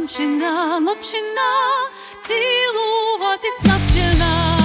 мамчина, мамчина, цілуватись навчена.